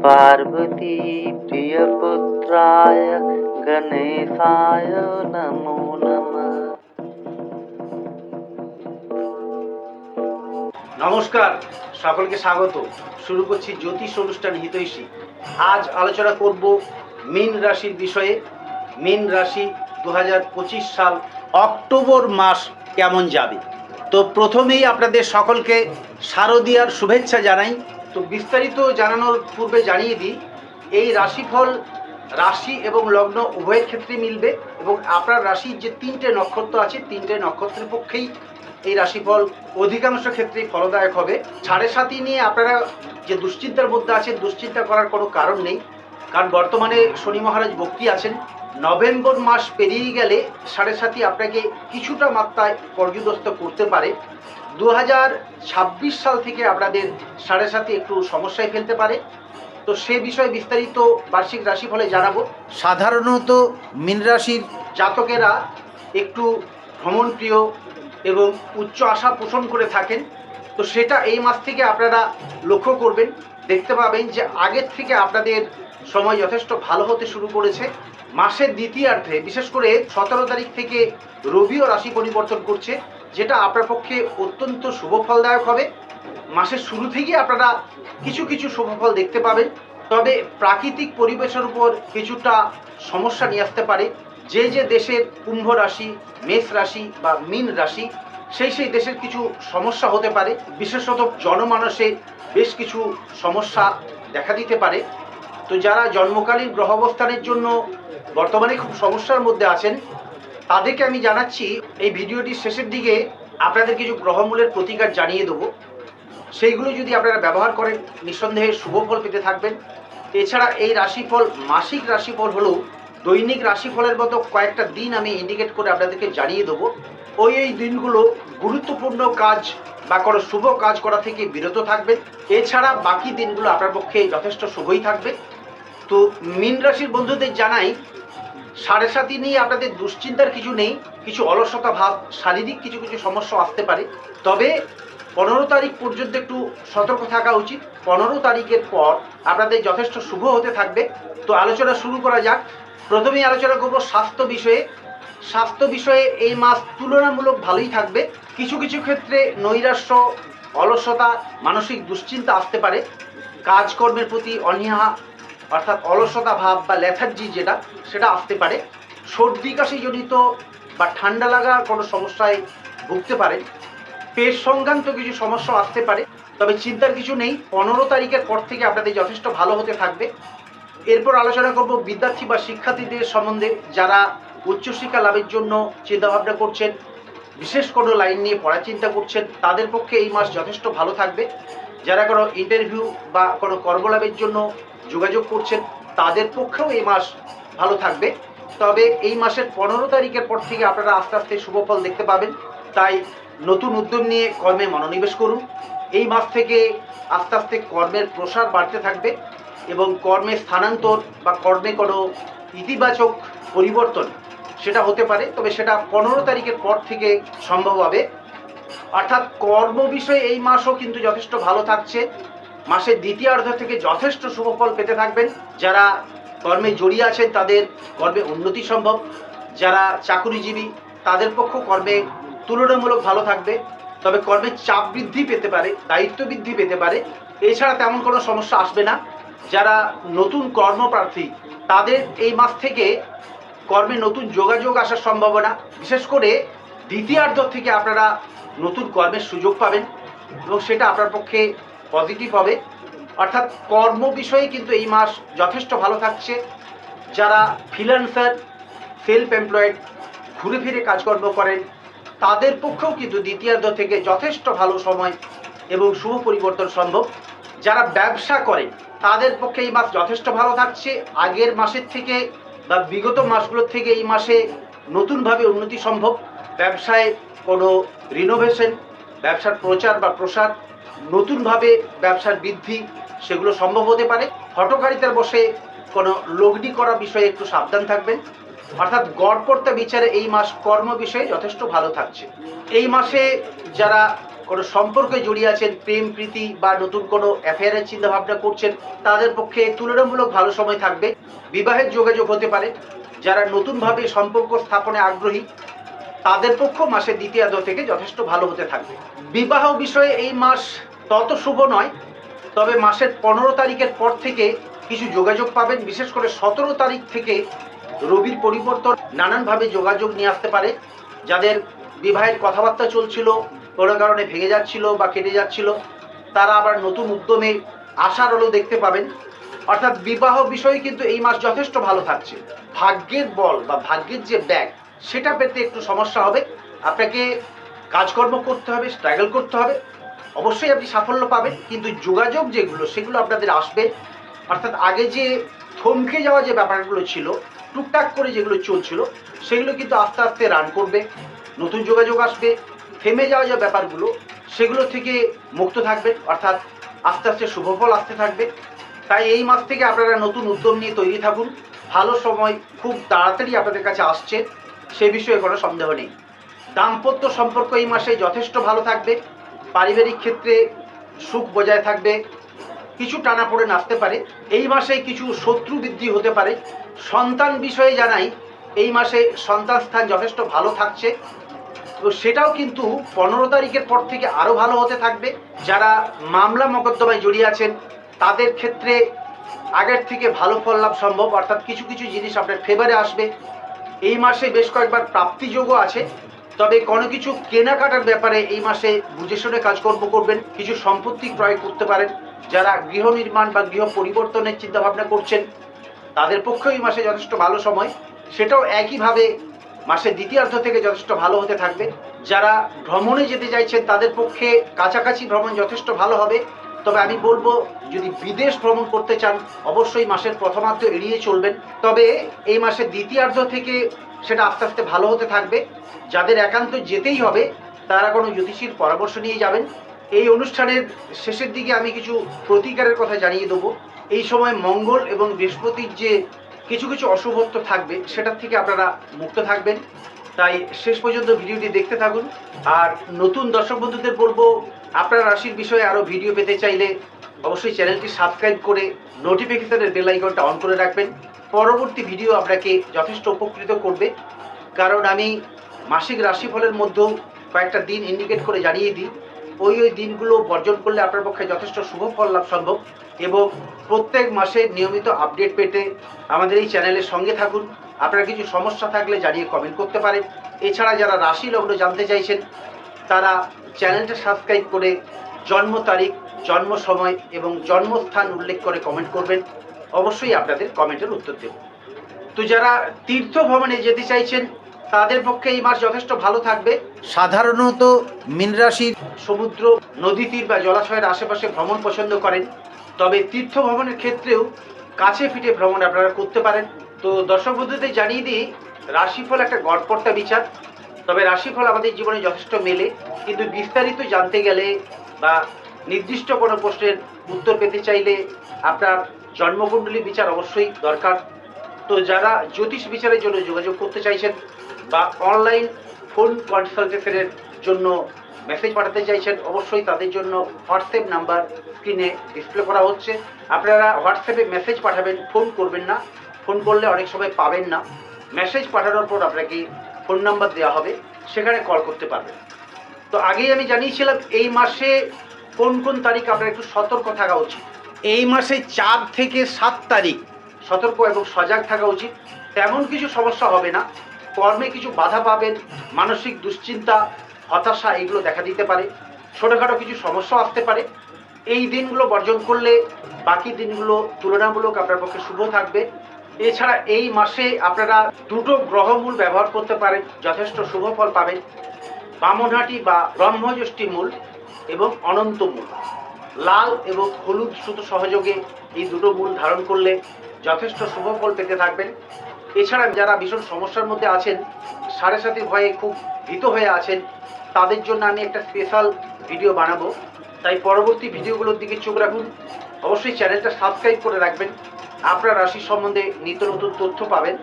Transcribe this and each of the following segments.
पार्वती प्रियपुत्राय गणेशाय नमो नमः নমস্কার সকলকে স্বাগত শুরু করছি জ্যোতিষ অনুষ্ঠান হিতৈষী আজ আলোচনা করব মীন রাশির বিষয়ে মীন রাশি দু সাল অক্টোবর মাস কেমন যাবে তো প্রথমেই আপনাদের সকলকে শারদীয়ার শুভেচ্ছা জানাই তো বিস্তারিত জানানোর পূর্বে জানিয়ে দিই, এই রাশিফল রাশি এবং লগ্ন উভয়ের ক্ষেত্রে মিলবে এবং আপনার রাশির যে তিনটে নক্ষত্র আছে, তিনটে নক্ষত্রের পক্ষেই এই রাশিফল অধিকাংশ ক্ষেত্রেই ফলদায়ক হবে। সাড়ে সাতই নিয়ে আপনারা যে দুশ্চিন্তার মধ্যে আছেন, দুশ্চিন্তা করার কোনো কারণ নেই। কারণ বর্তমানে শনি মহারাজ বক্তি আছেন নভেম্বর মাস পেরিয়ে গেলে সাড়ে সাতই আপনাকে কিছুটা মাত্রায় পর্যদস্ত করতে পারে। দু ছাব্বিশ সাল থেকে আপনাদের সাড়ে সাতই একটু সমস্যায় ফেলতে পারে। তো সে বিষয়ে বিস্তারিত বার্ষিক রাশি রাশিফলে জানাব। সাধারণত মীন রাশির জাতকেরা একটু ভ্রমণপ্রিয় এবং উচ্চ আশা পোষণ করে থাকেন। তো সেটা এই মাস থেকে আপনারা লক্ষ্য করবেন। দেখতে পাবেন যে আগের থেকে আপনাদের সময় যথেষ্ট ভালো হতে শুরু করেছে। মাসের দ্বিতীয়ার্ধে, বিশেষ করে সতেরো তারিখ থেকে রবিও রাশি পরিবর্তন করছে, যেটা আপনার পক্ষে অত্যন্ত শুভ ফলদায়ক হবে। মাসের শুরু থেকেই আপনারা কিছু কিছু শুভফল দেখতে পাবেন। তবে প্রাকৃতিক পরিবেশের উপর কিছুটা সমস্যা নিয়ে আসতে পারে। যে যে দেশের কুম্ভ রাশি, মেষ রাশি বা মীন রাশি, সেই সেই দেশের কিছু সমস্যা হতে পারে। বিশেষত জনমানসে বেশ কিছু সমস্যা দেখা দিতে পারে। তো যারা জন্মকালীন গ্রহ অবস্থানের জন্য বর্তমানে খুব সমস্যার মধ্যে আছেন, তাদেরকে আমি জানাচ্ছি, এই ভিডিওটির শেষের দিকে আপনাদের কিছু গ্রহমূলের প্রতিকার জানিয়ে দেবো। সেইগুলো যদি আপনারা ব্যবহার করেন, নিঃসন্দেহে শুভ ফল পেতে থাকবেন। এছাড়া এই রাশিফল মাসিক রাশিফল হলেও দৈনিক রাশিফলের মতো কয়েকটা দিন আমি ইন্ডিকেট করে আপনাদেরকে জানিয়ে দেবো। ওই এই দিনগুলো গুরুত্বপূর্ণ কাজ বা কোনো শুভ কাজ করা থেকে বিরত থাকবেন। এছাড়া বাকি দিনগুলো আপনার পক্ষে যথেষ্ট শুভই থাকবে। তো মীন রাশির বন্ধুদের জানাই, সাড়ে সাতই নিয়ে আপনাদের দুশ্চিন্তার কিছু নেই, কিছু অলসতা ভাব, শারীরিক কিছু কিছু সমস্যা আসতে পারে। তবে পনেরো তারিখ পর্যন্ত একটু সতর্ক থাকা উচিত। পনেরো তারিখের পর আপনাদের যথেষ্ট শুভ হতে থাকবে। তো আলোচনা শুরু করা যাক। প্রথমেই আলোচনা করব স্বাস্থ্য বিষয়ে। স্বাস্থ্য বিষয়ে এই মাস তুলনামূলক ভালোই থাকবে। কিছু কিছু ক্ষেত্রে নৈরাশ্য, অলসতা, মানসিক দুশ্চিন্তা আসতে পারে। কাজকর্মের প্রতি অনীহা অর্থাৎ অলসতা ভাব বা লেথার্জি যেটা, সেটা আসতে পারে। সর্দি, কাশি জনিত বা ঠান্ডা লাগা কোনো সমস্যায় ভুগতে পারেন পেট সংক্রান্ত কিছু সমস্যা আসতে পারে। তবে চিন্তার কিছু নেই। পনেরো তারিখের পর থেকে আপনাদের যথেষ্ট ভালো হতে থাকবে। এরপর আলোচনা করব বিদ্যার্থী বা শিক্ষার্থীদের সম্বন্ধে যারা উচ্চশিক্ষা লাভের জন্য চিন্তাভাবনা করছেন, বিশেষ কোনো লাইন নিয়ে পড়ার চিন্তা করছেন, তাদের পক্ষে এই মাস যথেষ্ট ভালো থাকবে। যারা কোনো ইন্টারভিউ বা কোনো কর্মলাভের জন্য যোগাযোগ করছেন, তাদের পক্ষেও এই মাস ভালো থাকবে। তবে এই মাসের পনেরো তারিখের পর থেকে আপনারা আস্তে আস্তে শুভফল দেখতে পাবেন। তাই নতুন উদ্যম নিয়ে কর্মে মনোনিবেশ করুন। এই মাস থেকে আস্তে আস্তে কর্মের প্রসার বাড়তে থাকবে এবং কর্মের স্থানান্তর বা কর্মে কোনো ইতিবাচক পরিবর্তন সেটা হতে পারে, তবে সেটা পনেরো তারিখের পর থেকে সম্ভব হবে। অর্থাৎ কর্ম বিষয়ে এই মাসও কিন্তু যথেষ্ট ভালো থাকছে। মাসের দ্বিতীয়ার্ধ থেকে যথেষ্ট শুভফল পেতে থাকবেন। যারা কর্মে জড়িয়ে আছেন, তাদের কর্মে উন্নতি সম্ভব। যারা চাকুরিজীবী, তাদের পক্ষ কর্মে তুলনামূলক ভালো থাকবে। তবে কর্মের চাপ বৃদ্ধি পেতে পারে, দায়িত্ব বৃদ্ধি পেতে পারে। এছাড়া তেমন কোনো সমস্যা আসবে না। যারা নতুন কর্মপ্রার্থী, তাদের এই মাস থেকে কর্মে নতুন যোগাযোগ আসার সম্ভাবনা। বিশেষ করে দ্বিতীয়ার্ধ থেকে আপনারা নতুন কর্মের সুযোগ পাবেন এবং সেটা আপনার পক্ষে পজিটিভ হবে। অর্থাৎ কর্ম বিষয়ে কিন্তু এই মাস যথেষ্ট ভালো থাকছে। যারা ফ্রিল্যান্সার সেলফ এমপ্লয়েড ঘুরে ফিরে কাজকর্ম করেন, তাদের পক্ষেও কিন্তু দ্বিতীয়ার্ধ থেকে যথেষ্ট ভালো সময় এবং শুভ পরিবর্তন সম্ভব। যারা ব্যবসা করে তাদের পক্ষে এই মাস যথেষ্ট ভালো থাকছে। আগের মাসের থেকে বা বিগত মাসগুলোর থেকে এই মাসে নতুনভাবে উন্নতি সম্ভব। ব্যবসায় কোনো রিনোভেশন ব্যবসার প্রচার বা প্রসার নতুনভাবে ব্যবসার বৃদ্ধি, সেগুলো সম্ভব হতে পারে। হটকারিতার বসে কোনো লগ্নি করা বিষয়ে একটু সাবধান থাকবেন। অর্থাৎ গড়পড়তা বিচারে এই মাস কর্ম বিষয়ে যথেষ্ট ভালো থাকছে। এই মাসে যারা কোনো সম্পর্কে জড়িয়ে আছেন, প্রেম, প্রীতি বা নতুন কোনো অ্যাফেয়ারের চিন্তা ভাবনা করছেন, তাদের পক্ষে তুলনামূলক ভালো সময় থাকবে। বিবাহের যোগাযোগ হতে পারে। যারা নতুনভাবে সম্পর্ক স্থাপনে আগ্রহী তাদের পক্ষ মাসের দ্বিতীয়ার্ধ থেকে যথেষ্ট ভালো হতে থাকবে। বিবাহ বিষয়ে এই মাস তত শুভ নয়, তবে মাসের পনেরো তারিখের পর থেকে কিছু যোগাযোগ পাবেন। বিশেষ করে সতেরো তারিখ থেকে রবির পরিবর্তন নানানভাবে যোগাযোগ নিয়ে আসতে পারে। যাদের বিবাহের কথাবার্তা চলছিল, কোনো কারণে ভেঙে যাচ্ছিল বা কেটে যাচ্ছিল, তারা আবার নতুন উদ্যমে আশার আলো দেখতে পাবেন। অর্থাৎ বিবাহ বিষয়ে কিন্তু এই মাস যথেষ্ট ভালো থাকছে। ভাগ্যের বল বা ভাগ্যের যে ব্যাগ সেটা পেতে একটু সমস্যা হবে। আপনাকে কাজকর্ম করতে হবে স্ট্রাগল করতে হবে। অবশ্যই আপনি সাফল্য পাবেন, কিন্তু যোগাযোগ যেগুলো, সেগুলো আপনাদের আসবে। অর্থাৎ আগে যে থমকে যাওয়া যে ব্যাপারগুলো ছিল, টুকটাক করে যেগুলো চলছিল, সেগুলো কিন্তু আস্তে আস্তে রান করবে। নতুন যোগাযোগ আসবে, থেমে যাওয়া যে ব্যাপারগুলো, সেগুলো থেকে মুক্ত থাকবেন অর্থাৎ আস্তে আস্তে শুভফল আসতে থাকবে। তাই এই মাস থেকে আপনারা নতুন উদ্যম নিয়ে তৈরি থাকুন। ভালো সময় খুব তাড়াতাড়ি আপনাদের কাছে আসছে। সে বিষয়ে কোনো সন্দেহ নেই। দাম্পত্য সম্পর্ক এই মাসে যথেষ্ট ভালো থাকবে। পারিবারিক ক্ষেত্রে সুখ বজায় থাকবে। কিছু টানাপোড়েন নাচতে পারে। এই মাসে কিছু শত্রু বৃদ্ধি হতে পারে। সন্তান বিষয়ে জানাই, এই মাসে সন্তান স্থান যথেষ্ট ভালো থাকছে। তো সেটাও কিন্তু পনেরো তারিখের পর থেকে আরও ভালো হতে থাকবে। যারা মামলা মোকদ্দমায় জড়িয়ে আছেন, তাদের ক্ষেত্রে আগের থেকে ভালো ফল লাভ সম্ভব। অর্থাৎ কিছু কিছু জিনিস আপনার ফেভারে আসবে। এই মাসে বেশ কয়েকবার প্রাপ্তিযোগও আছে। তবে কোনো কিছু কেনাকাটার ব্যাপারে এই মাসে বুঝে শুনে কাজকর্ম করবেন, কিছু সম্পত্তি ক্রয় করতে পারেন। যারা গৃহ নির্মাণ বা গৃহ পরিবর্তনের চিন্তা ভাবনা করছেন, তাদের পক্ষেও এই মাসে যথেষ্ট ভালো সময়। সেটাও একইভাবে মাসের দ্বিতীয়ার্ধ থেকে যথেষ্ট ভালো হতে থাকবে। যারা ভ্রমণে যেতে চাইছেন, তাদের পক্ষে কাছাকাছি ভ্রমণ যথেষ্ট ভালো হবে। তবে আমি বলব, যদি বিদেশ ভ্রমণ করতে চান, অবশ্যই মাসের প্রথমার্ধ এড়িয়ে চলবেন। তবে এই মাসের দ্বিতীয়ার্ধ থেকে সেটা আস্তে আস্তে ভালো হতে থাকবে। যাদের একান্ত যেতেই হবে, তারা কোনো জ্যোতিষীর পরামর্শ নিয়ে যাবেন। এই অনুষ্ঠানের শেষের দিকে আমি কিছু প্রতিকারের কথা জানিয়ে দেবো। এই সময় মঙ্গল এবং বৃহস্পতির যে কিছু কিছু অশুভত্ব থাকবে, সেটার থেকে আপনারা মুক্ত থাকবেন। তাই শেষ পর্যন্ত ভিডিওটি দেখতে থাকুন। আর নতুন দর্শক বন্ধুদের বলব, আপনার রাশির বিষয়ে আরও ভিডিও পেতে চাইলে অবশ্যই চ্যানেলটি সাবস্ক্রাইব করে নোটিফিকেশানের বেল আইকনটা অন করে রাখবেন। পরবর্তী ভিডিও আপনাকে যথেষ্ট উপকৃত করবে। কারণ আমি মাসিক রাশিফলের মধ্যেও কয়েকটা দিন ইন্ডিকেট করে জানিয়ে দিই। ওই ওই দিনগুলো বর্জন করলে আপনার পক্ষে যথেষ্ট শুভ ফল লাভ সম্ভব। এবং প্রত্যেক মাসে নিয়মিত আপডেট পেতে আমাদের এই চ্যানেলের সঙ্গে থাকুন। আপনার কিছু সমস্যা থাকলে জানিয়ে কমেন্ট করতে পারেন। এছাড়া যারা রাশি লগ্ন জানতে চাইছেন, তারা চ্যানেলটা সাবস্ক্রাইব করে জন্ম তারিখ, জন্ম সময় এবং জন্মস্থান উল্লেখ করে কমেন্ট করবেন। অবশ্যই আপনাদের কমেন্টের উত্তর দেব। তো যারা তীর্থ ভ্রমণে যেতে চাইছেন, তাদের পক্ষে এই মাস যথেষ্ট ভালো থাকবে। সাধারণত মীন রাশির সমুদ্র, নদী তীর বা জলাশয়ের আশেপাশে ভ্রমণ পছন্দ করেন। তবে তীর্থ ভ্রমণের ক্ষেত্রেও কাছে পিঠে ভ্রমণ আপনারা করতে পারেন। তো দর্শক বন্ধুদের জানিয়ে দিই, রাশিফল একটা গড়পড়তা বিচার। তবে রাশিফল আমাদের জীবনে যথেষ্ট মেলে। কিন্তু বিস্তারিত জানতে গেলে বা নির্দিষ্ট কোনো প্রশ্নের উত্তর পেতে চাইলে আপনার জন্মকুণ্ডলী বিচার অবশ্যই দরকার। তো যারা জ্যোতিষ বিচারের জন্য যোগাযোগ করতে চাইছেন বা অনলাইন ফোন কনসালটেশনের জন্য মেসেজ পাঠাতে চাইছেন। অবশ্যই তাদের জন্য হোয়াটসঅ্যাপ নাম্বার স্ক্রিনে ডিসপ্লে করা হচ্ছে। আপনারা হোয়াটসঅ্যাপে মেসেজ পাঠাবেন ফোন করবেন না। ফোন করলে অনেক সময় পাবেন না। মেসেজ পাঠানোর পর আপনাকে ফোন নাম্বার দেওয়া হবে সেখানে কল করতে পারবেন। তো আগেই আমি জানিয়েছিলাম এই মাসে কোন কোন তারিখ আপনার একটু সতর্ক থাকা উচিত? এই মাসে চার থেকে সাত তারিখ। সতর্ক এবং সজাগ থাকা উচিত। তেমন কিছু সমস্যা হবে না। কর্মে কিছু বাধা পাবেন, মানসিক দুশ্চিন্তা, হতাশা এগুলো দেখা দিতে পারে, ছোটোখাটো কিছু সমস্যা আসতে পারে। এই দিনগুলো বর্জন করলে বাকি দিনগুলো তুলনামূলক আপনার পক্ষে শুভ থাকবে। এছাড়া এই মাসে আপনারা দুটো গ্রহমূল ব্যবহার করতে পারেন, যথেষ্ট শুভ ফল পাবেন। বামনহাটি বা ব্রহ্মযষ্টি মূল এবং অনন্ত মূল। লাল এবং হলুদ সুতো সহযোগে এই দুটো মূল ধারণ করলে যথেষ্ট শুভ ফল পেতে থাকবেন। এছাড়া যারা ভীষণ সমস্যার মধ্যে আছেন, সাড়ে সাথে ভয়ে খুব ভীত হয়ে আছেন, তাদের জন্য আমি একটা স্পেশাল ভিডিও বানাবো। তাই পরবর্তী ভিডিওগুলোর দিকে চোখ রাখুন। অবশ্যই চ্যানেলটা সাবস্ক্রাইব করে রাখবেন। আপনার রাশি সম্বন্ধে নিত্য নতুন তথ্য পাবেন।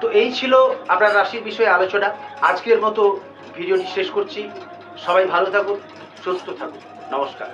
তো এই ছিল আপনার রাশির বিষয়ে আলোচনা। আজকের মতো ভিডিওটি শেষ করছি। সবাই ভালো থাকুন, সুস্থ থাকুন। নমস্কার।